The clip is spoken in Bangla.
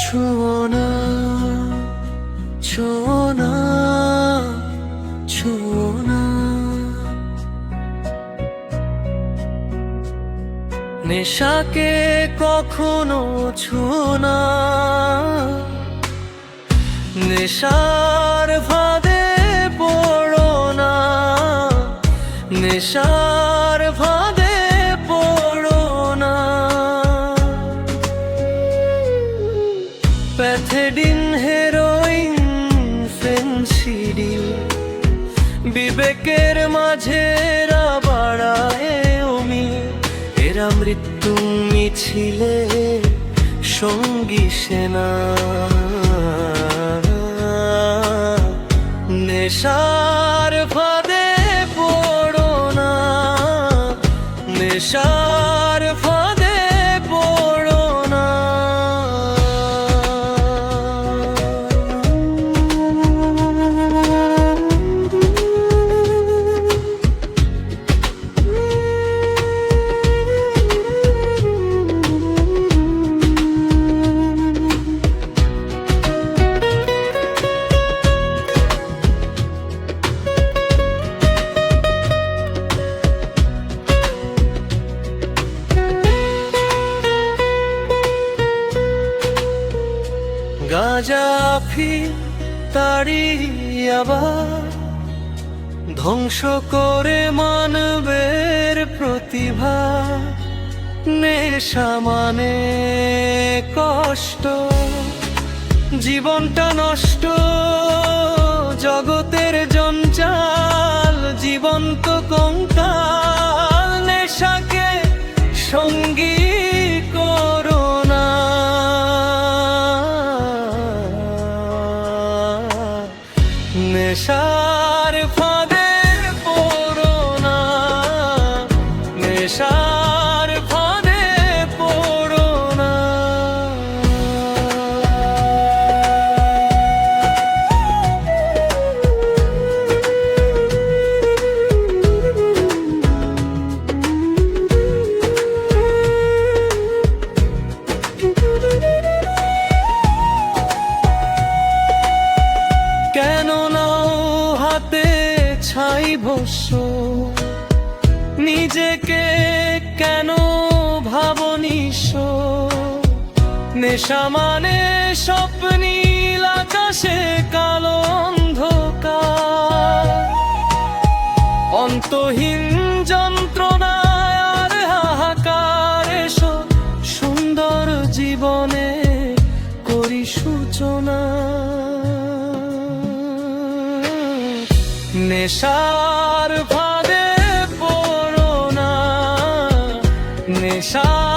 ছুঁয়ো না ছুঁয়ো না ছুঁয়ো না। নেশাকে কখনো ছুঁয়ো না। নেশার ভাদে পড়ো না। নেশার ভাদে প্যাথেডিন, হেরোইন, ফেন্সিডিল, বিবেকের মাঝে বাড়ায় অমি। এরা মৃত্যু মিছিলে সঙ্গী সেনা। নেশার ফাঁদে পড়ো না। নেশার গাজাফি তারি আবার ধ্বংস করে মানবের প্রতিভা নেশা মানে কষ্ট জীবনটা নষ্ট। নেশার ছাই নিজেকে কেন ভাবনিস নেশা মানে স্বপ্নীল আকাশে কালো অন্ধকার। অন্তহীন যন্ত্রণায় আর হাহাকার সুন্দর জীবনে করি সূচনা। নেশার ফাঁদে পড়ো না। নেশা